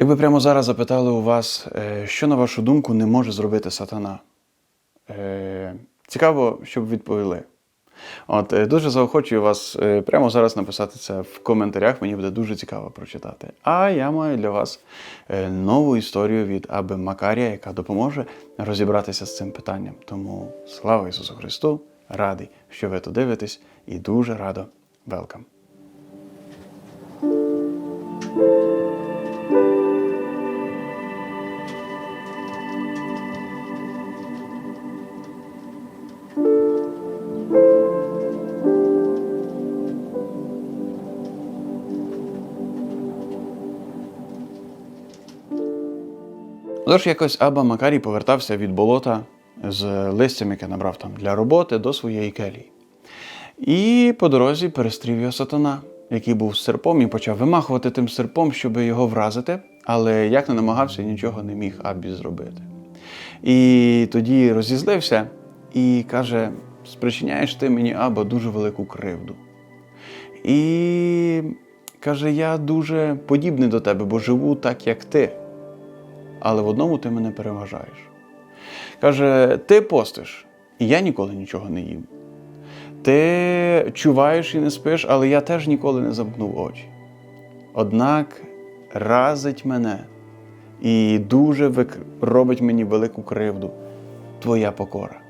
Якби прямо зараз запитали у вас, е, що на вашу думку не може зробити сатана? Е, Цікаво, щоб відповіли. От, е, дуже заохочую вас прямо зараз написати це в коментарях. Мені буде дуже цікаво прочитати. А я маю для вас нову історію від Аби Макарія, яка допоможе розібратися з цим питанням. Тому слава Ісусу Христу! Радий, що ви то дивитесь, і дуже радо велкам. Тож якось Аба Макарій повертався від болота з листям, яке набрав там для роботи, до своєї келії. І по дорозі перестрів його сатана, який був серпом і почав вимахувати тим серпом, щоб його вразити, але як не намагався, нічого не міг Абі зробити. І тоді розізлився і каже: спричиняєш ти мені Аба дуже велику кривду. І каже: Я дуже подібний до тебе, бо живу так, як ти але в одному ти мене переважаєш. Каже: ти постиш, і я ніколи нічого не їм. Ти чуваєш і не спиш, але я теж ніколи не замкнув очі. Однак разить мене і дуже робить мені велику кривду твоя покора,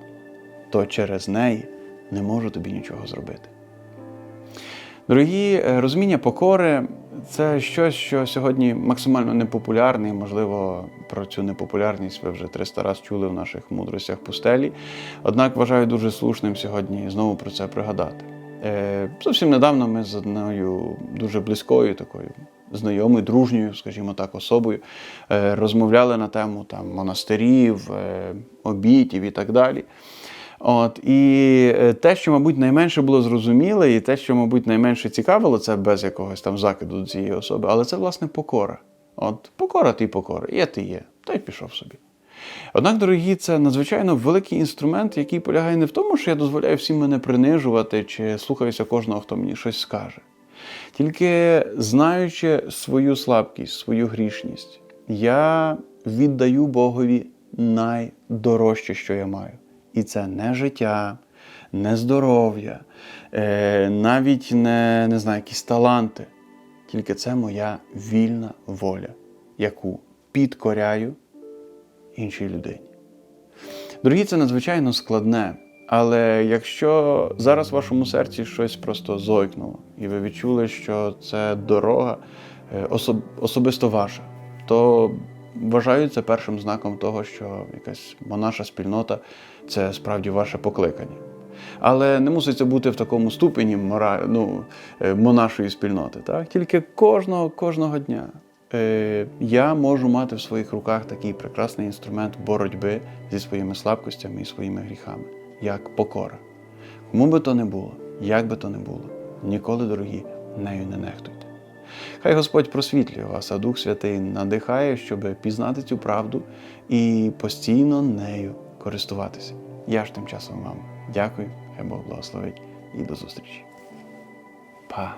то через неї не можу тобі нічого зробити. Дорогі, е, розуміння покори це щось, що сьогодні максимально непопулярне, і, можливо, про цю непопулярність ви вже 300 раз чули в наших мудростях пустелі. Однак вважаю дуже слушним сьогодні знову про це пригадати. Е, Зовсім недавно ми з одною дуже близькою такою знайомою, дружньою, скажімо так, особою е, розмовляли на тему там, монастирів, обітів і так далі. От, і е, те, що, мабуть, найменше було зрозуміле, і те, що, мабуть, найменше цікавило, це без якогось там закиду до цієї особи, але це, власне, покора. От покора ти покора, є ти є, та й пішов собі. Однак, дорогі, це надзвичайно великий інструмент, який полягає не в тому, що я дозволяю всім мене принижувати чи слухаюся кожного, хто мені щось скаже. Тільки знаючи свою слабкість, свою грішність, я віддаю Богові найдорожче, що я маю. І це не життя, не здоров'я, е, навіть не, не знаю, якісь таланти. Тільки це моя вільна воля, яку підкоряю іншій людині. Дорогі, це надзвичайно складне. Але якщо зараз в вашому серці щось просто зойкнуло, і ви відчули, що це дорога е, особ- особисто ваша, то вважаю це першим знаком того, що якась монаша спільнота це справді ваше покликання. Але не мусить бути в такому ступені мора... ну, е, монашої спільноти. Так? Тільки кожного, кожного дня е, я можу мати в своїх руках такий прекрасний інструмент боротьби зі своїми слабкостями і своїми гріхами, як покора. Кому би то не було, як би то не було, ніколи, дорогі, нею не нехтуйте. Хай Господь просвітлює вас, а Дух Святий надихає, щоб пізнати цю правду і постійно нею користуватися. Я ж тим часом вам дякую, Бог благословить і до зустрічі. Па!